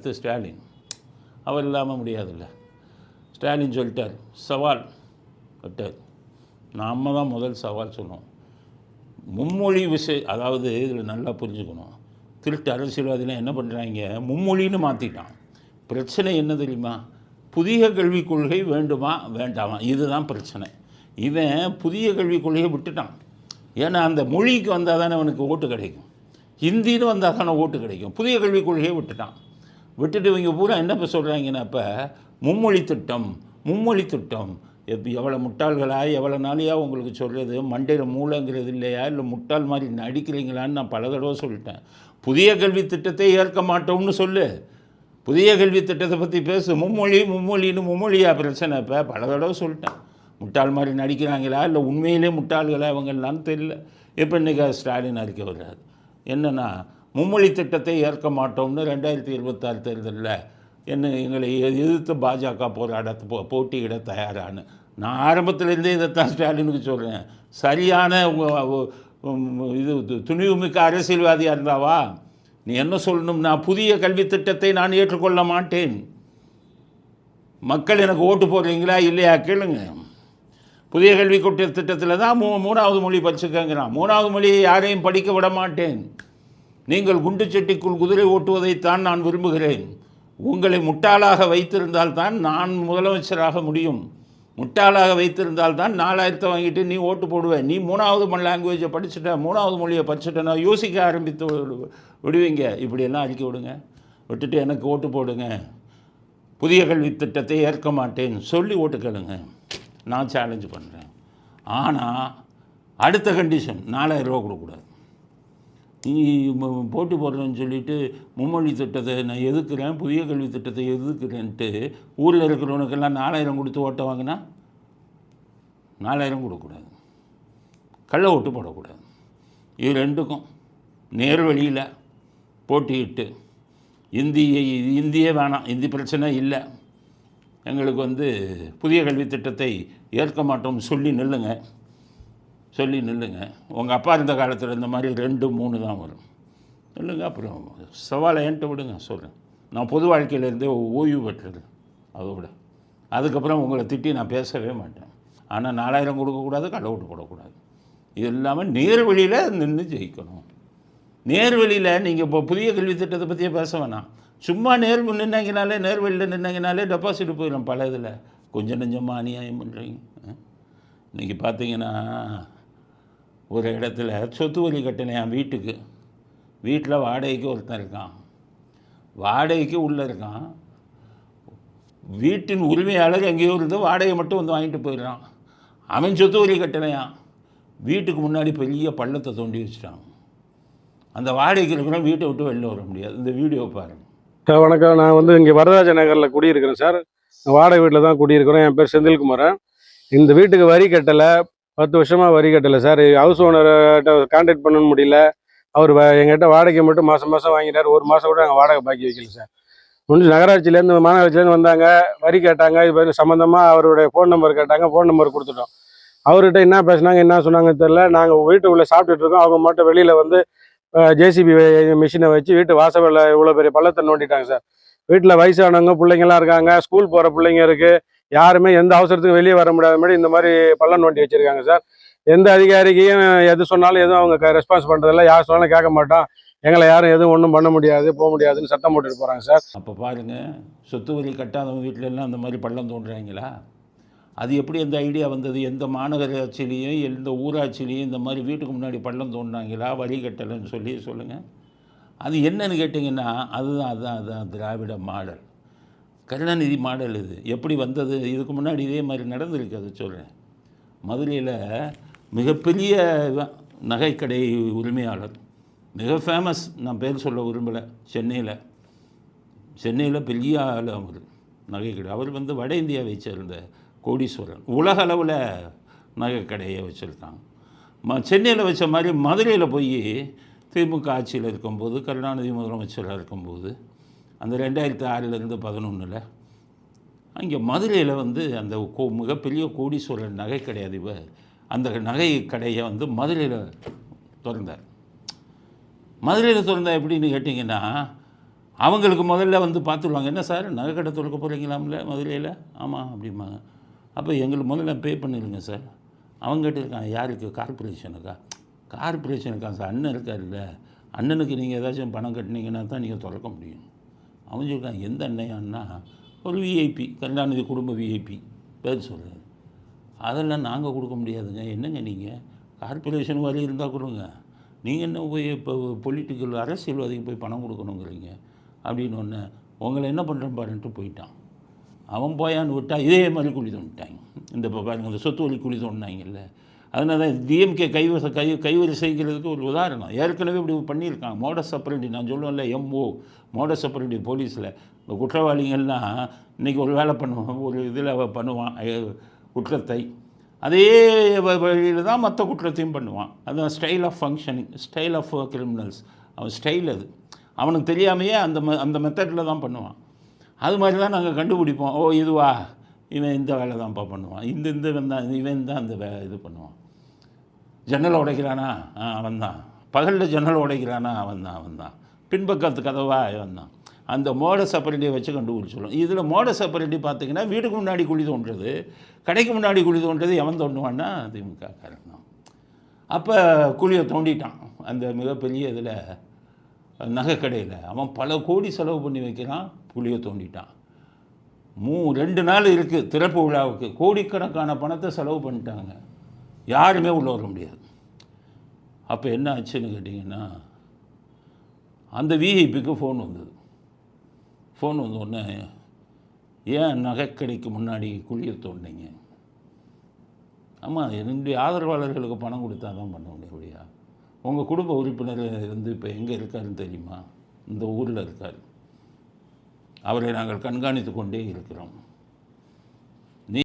அடுத்து ஸ்டாலின். அவர் இல்லாமல் முடியாதுல்ல. ஸ்டாலின் சொல்லிட்டார் சவால் விட்டார் நாம் தான் முதல் சவால் சொல்லுவோம் மும்மொழி விஷய அதாவது இதில் நல்லா புரிஞ்சுக்கணும். திருட்டு அரசியல்வாதிலாம் என்ன பண்ணுறாங்க மும்மொழின்னு மாற்றிட்டான் பிரச்சனை என்ன தெரியுமா? புதிய கல்விக் கொள்கை வேண்டுமா? வேண்டாமா? இதுதான் பிரச்சனை. இவன் புதிய கல்விக் கொள்கையை விட்டுட்டான். ஏன்னா அந்த மொழிக்கு வந்தால் தானே அவனுக்கு ஓட்டு கிடைக்கும். ஹிந்தின்னு வந்தால் தானே ஓட்டு கிடைக்கும். புதிய கல்விக் கொள்கையை விட்டுட்டான். விட்டுட்டு இவங்க பூரா என்ன இப்போ சொல்கிறாங்கன்னா இப்போ மும்மொழி திட்டம் மும்மொழி திட்டம். எப்போ எவ்வளோ முட்டாள்களா எவ்வளோ நாளையா உங்களுக்கு சொல்கிறது மண்டையில் மூளைங்கிறது இல்லையா? இல்லை முட்டாள் மாதிரி நடிக்கிறீங்களான்னு நான் பல தடவை சொல்லிட்டேன். புதிய கல்வி திட்டத்தை ஏற்க மாட்டோம்னு சொல்லு. புதிய கல்வி திட்டத்தை பற்றி பேசு. மும்மொழி மும்மொழின்னு மும்மொழியா பிரச்சனை இப்போ பல தடவை சொல்லிட்டேன். முட்டாள் மாதிரி நடிக்கிறாங்களா? இல்லை உண்மையிலே முட்டாள்களா? இவங்கெல்லாம் தெரியல. இப்போ இன்றைக்கி ஸ்டாலின் அறிக்கை வர்றாரு. என்னென்னா மும்மொழி திட்டத்தை ஏற்க மாட்டோம்னு ரெண்டாயிரத்தி இருபத்தாறு தேர்தலில் என்ன எங்களை எதிர்த்து பாஜக போராட போ- போட்டியிட தயாரான்னு நான் ஆரம்பத்துலேருந்தே இதைத்தான் ஸ்டாலினுக்கு சொல்கிறேன் சரியான இது துணிவுமிக்க அரசியல்வாதியாக இருந்தாவா? நீ என்ன சொல்லணும்னா புதிய கல்வி திட்டத்தை நான் ஏற்றுக்கொள்ள மாட்டேன். மக்கள் எனக்கு ஓட்டு போடுறீங்களா இல்லையா? கேளுங்க. புதிய கல்வி கொட்ட திட்டத்தில் தான் மூ மூணாவது மொழி படிச்சுக்கங்கிறான். மூணாவது மொழியை யாரையும் படிக்க விட மாட்டேன். நீங்கள் குண்டு சட்டிக்குள் குதிரை ஓட்டுவதைத்தான் நான் விரும்புகிறேன். உங்களை முட்டாளாக வைத்திருந்தால் தான் நான் முதலமைச்சராக முடியும். முட்டாளாக வைத்திருந்தால் தான் நாலாயிரத்தை வாங்கிட்டு நீ ஓட்டு போடுவேன் நீ மூணாவது மண் லாங்குவேஜை படிச்சுட்ட மூணாவது மொழியை படிச்சுட்டேன்னா யோசிக்க ஆரம்பித்து விடு- விடுவீங்க. இப்படியெல்லாம் அறிக்கை விடுங்க. விட்டுட்டு எனக்கு ஓட்டு போடுங்க. புதிய கல்வி திட்டத்தை ஏற்க மாட்டேன். சொல்லி ஓட்டு கேளுங்க. நான் சேலஞ்சு பண்ணுறேன் ஆனால் அடுத்த கண்டிஷன் நாலாயிரம் ரூபா கொடுக்கக்கூடாது. போட்டி போடுறேன்னு சொல்லிட்டு மும்மொழி திட்டத்தை நான் எதுக்குறேன் புதிய கல்வி திட்டத்தை எதுக்குறேன்ட்டு ஊரில் இருக்கிறவனுக்கெல்லாம் நாலாயிரம் கொடுத்து ஓட்ட வாங்கினா? நாலாயிரம் கொடுக்கக்கூடாது. கள்ள ஓட்டு போடக்கூடாது. இது ரெண்டுக்கும் நேர்வழியில் போட்டியிட்டு இந்திய இந்தியே வேணாம் இந்தி பிரச்சனை இல்லை. எங்களுக்கு வந்து புதிய கல்வி திட்டத்தை ஏற்க மாட்டோம் சொல்லி நில்லுங்கள் சொல்லி நில்லுங்க. உங்கள் அப்பா இருந்த காலத்தில் இந்த மாதிரி ரெண்டு மூணு தான் வரும். நில்லுங்க அப்புறம் சவாலை என்கிட்ட விடுங்க சொல்கிறேன் நான் பொது வாழ்க்கையிலேருந்தே ஓய்வு பெற்றது அதோட. அதுக்கப்புறம் உங்களை திட்டி நான் பேசவே மாட்டேன். ஆனால் நாலாயிரம் கொடுக்கக்கூடாது கடை விட்டு போடக்கூடாது. இது இல்லாமல் நேர்வழியில் நின்று ஜெயிக்கணும். நேர்வழியில் நீங்கள் இப்போ புதிய கல்வி திட்டத்தை பற்றியே பேச வேணாம். சும்மா நேர் நின்னாங்கனாலே நேர்வழியில் நின்னாங்கனாலே டெபாசிட் போயிடும் பல இதில். கொஞ்சம் நெஞ்சமாக அநியாயம் பண்ணுறீங்க இன்றைக்கி பார்த்தீங்கன்னா ஒரு இடத்துல சொத்து வரி கட்டினேன் என் வீட்டுக்கு. வீட்டில் வாடகைக்கு ஒருத்தன் இருக்கான். வாடகைக்கு உள்ளே இருக்கான். வீட்டின் உரிமையாளர் எங்கேயோ இருந்து வாடகை மட்டும் வந்து வாங்கிட்டு போயிடுறான். அவன் சொத்து வரி கட்டினையான் வீட்டுக்கு முன்னாடி பெரிய பள்ளத்தை தோண்டி வச்சுட்டான். அந்த வாடகைக்கு இருக்கிறோம் வீட்டை விட்டு வெளில வர முடியாது. இந்த வீடியோ பாருங்க. சார் வணக்கம். நான் வந்து இங்கே வரதராஜ நகரில் குடியிருக்கிறேன் சார். வாடகை வீட்டில் தான் குடியிருக்கிறோம் என் பேர் செந்தில்குமாரன். இந்த வீட்டுக்கு வரி கட்டலை. பத்து வருஷமாக வரி கட்டலை சார். ஹவுஸ் ஓனர்கிட்ட கான்டாக்ட் பண்ண முடியல. அவர் வ- வாடகை மட்டும் மாதம் மாதம் வாங்கிட்டார். ஒரு மாதம் கூட நாங்கள் வாடகை பாக்கி வைக்கல சார். முடிஞ்சு நகராட்சியிலேருந்து மாநகராட்சியிலேருந்து வந்தாங்க. வரி கேட்டாங்க. இது சம்மந்தமாக அவருடைய ஃபோன் நம்பர் கேட்டாங்க. ஃபோன் நம்பர் கொடுத்துட்டோம். அவர்கிட்ட என்ன பேசுனாங்க என்ன சொன்னாங்க தெரில நாங்கள் வீட்டுக்குள்ளே சாப்பிட்டுட்டு இருக்கோம். அவங்க மட்டும் வெளியில் வந்து ஜேசிபி மிஷினை வச்சு வீட்டு வாசலில் இவ்வளோ பெரிய பள்ளத்தை நோண்டிட்டாங்க சார். வீட்டில் வயசானவங்க பிள்ளைங்களாம் இருக்காங்க. ஸ்கூல் போகிற பிள்ளைங்க இருக்குது யாருமே எந்த அவசரத்துக்கும் வெளியே வர முடியாத மாதிரி இந்த மாதிரி பள்ளம் நோண்டி வச்சுருக்காங்க சார். எந்த அதிகாரிக்கையும் எது சொன்னாலும் எதுவும் அவங்க ரெஸ்பான்ஸ் பண்ணுறதில்ல யார் சொன்னாலும் கேட்க மாட்டோம் எங்களை யாரும் எதுவும் ஒன்றும் பண்ண முடியாது போக முடியாதுன்னு சத்தம் போட்டுட்டு போகிறாங்க சார். அப்போ பாருங்கள் சொத்து வரி கட்டாதவங்க வீட்டிலலாம் அந்த மாதிரி பள்ளம் தோன்றுறாங்களா அது எப்படி எந்த ஐடியா வந்தது? எந்த மாநகராட்சியிலையும் எந்த ஊராட்சியிலையும் இந்த மாதிரி வீட்டுக்கு முன்னாடி பள்ளம் தோண்டினாங்களா? வரி கட்டலைன்னு சொல்லி சொல்லுங்கள் அது என்னன்னு கேட்டிங்கன்னா அதுதான் அதுதான் அதுதான் திராவிட மாடல். கருணாநிதி மாடல் இது. எப்படி வந்தது? இதுக்கு முன்னாடி இதே மாதிரி நடந்திருக்கு அது சொல்கிறேன் மதுரையில் மிகப்பெரிய நகைக்கடை உரிமையாளர் மிக ஃபேமஸ் நான் பேர் சொல்ல விரும்பலை சென்னையில். சென்னையில் பெரிய ஆள் அவர் நகைக்கடை. அவர் வந்து வட இந்தியாவை சேர்ந்த கோடீஸ்வரன். உலக அளவில் நகைக்கடையை வச்சுருக்காங்க. ம சென்னையில் வச்ச மாதிரி மதுரையில் போய் திமுக ஆட்சியில் இருக்கும்போது கருணாநிதி முதலமைச்சராக இருக்கும்போது அந்த ரெண்டாயிரத்தி ஆறிலேருந்து பதினொன்றில் அங்கே மதுரையில் வந்து அந்த கோ மிகப்பெரிய கோடீஸ்வரர் நகை கிடையாது இவ அந்த நகை கடையை வந்து மதுரையில் திறந்தார். மதுரையில் திறந்தா எப்படின்னு கேட்டிங்கன்னா அவங்களுக்கு முதல்ல வந்து பார்த்துருவாங்க என்ன சார் நகை கடை திறக்க போகிறீங்களாம்ல மதுரையில்? ஆமாம் அப்படிம்பாங்க. அப்போ எங்களுக்கு முதல்ல பே பண்ணிடுங்க சார். அவங்க கேட்டிருக்காங்க யாருக்கு? கார்பரேஷனுக்கா கார்பரேஷனுக்கா சார் அண்ணன் இருக்கார்ல அண்ணனுக்கு நீங்கள் ஏதாச்சும் பணம் கட்டினீங்கன்னா தான் நீங்கள் திறக்க முடியும். அவன் சொல்லிருக்கான் எந்த அண்ணையான்னா ஒரு விஐபி கருணாநிதி குடும்ப விஐபி பேர் சொல்லுங்கள் அதெல்லாம் நாங்கள் கொடுக்க முடியாதுங்க. என்னங்க நீங்கள் கார்பரேஷன் வரி இருந்தால் கொடுங்க. நீங்கள் என்ன போய் இப்போ பொலிட்டிக்கல் அரசியல்வாதிக்கு போய் பணம் கொடுக்கணுங்கிறீங்க? அப்படின்னு ஒன்று உங்களை என்ன பண்ணுறேன் பாருன்ட்டு போயிட்டான். அவன் போயான்னு விட்டா இதே மாதிரி குழி தோண்டிட்டாங்க. இந்த பாருங்கள் பாருங்க இந்த சொத்து வழி குழி தோண்டினாங்கல்ல. அதனால தான் டிஎம்கே கைவச கை கைவரிசைக்கிறதுக்கு ஒரு உதாரணம். ஏற்கனவே இப்படி பண்ணியிருக்காங்க. மோடஸ் அப்ரண்டி நான் சொல்லுவேன்ல எம்ஓ மோடஸ் அப்ரண்டி போலீஸில் இப்போ குற்றவாளிகள்லாம் இன்றைக்கி ஒரு வேலை பண்ணுவான் ஒரு இதில் பண்ணுவான் குற்றத்தை. அதே வழியில் தான் மற்ற குற்றத்தையும் பண்ணுவான். அதுதான் style of functioning style of criminals அவன் ஸ்டைல் அது. அவனுக்கு தெரியாமையே அந்த அந்த மெத்தடில் தான் பண்ணுவான். அது மாதிரி தான் நாங்கள் கண்டுபிடிப்போம். ஓ இதுவா? இவன் இந்த வேலை தான்ப்பா பண்ணுவான். இந்த இந்த இவன் தான் இவன் தான் இந்த வே இது பண்ணுவான். ஜன்னல் உடைக்கிறானா? ஆ அவன் தான். பகலில் ஜன்னல் உடைக்கிறானா? அவன் தான் அவன் தான். பின்பக்கத்து கதவா? அவன் தான். அந்த மோட செப்பரேட்டியை வச்சு கண்டுபிடிச்சிடும் இதில் மோட செப்பரேட்டி பார்த்தீங்கன்னா வீட்டுக்கு முன்னாடி குழி தோன்றது கடைக்கு முன்னாடி குழி தோன்றது எவன் தோண்டுவான்னா திமுக காரணம் அப்போ குழியை தோண்டிட்டான். அந்த மிகப்பெரிய இதில் நகைக்கடையில் அவன் பல கோடி செலவு பண்ணி வைக்கிறான் குழியை தோண்டிட்டான். மூ ரெண்டு நாள் இருக்குது திறப்பு விழாவுக்கு. கோடிக்கணக்கான பணத்தை செலவு பண்ணிட்டாங்க. யாருமே உள்ள வர முடியாது. அப்போ என்ன ஆச்சுன்னு கேட்டிங்கன்னா அந்த விஐபிக்கு ஃபோன் வந்தது. ஃபோன் வந்த உடனே ஏன் நகைக்கடைக்கு முன்னாடி குழியை தோண்டிங்க ஆமாம் என்னுடைய ஆதரவாளர்களுக்கு பணம் கொடுத்தா தான் பண்ண முடியும் அப்படியா உங்கள் குடும்ப உறுப்பினர் வந்து இப்போ எங்கே இருக்காருன்னு தெரியுமா? இந்த ஊரில் இருக்கார். அவரை நாங்கள் கண்காணித்து கொண்டே இருக்கிறோம்.